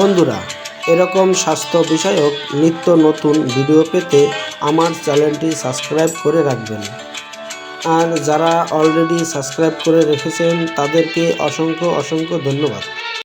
বন্ধুরা, এরকম স্বাস্থ্য বিষয়ক নিত্য নতুন ভিডিও পেতে আমার চ্যানেলটি সাবস্ক্রাইব করে রাখবেন। আর যারা অলরেডি সাবস্ক্রাইব করে রেখেছেন, তাদেরকে অসংখ্য অসংখ্য ধন্যবাদ।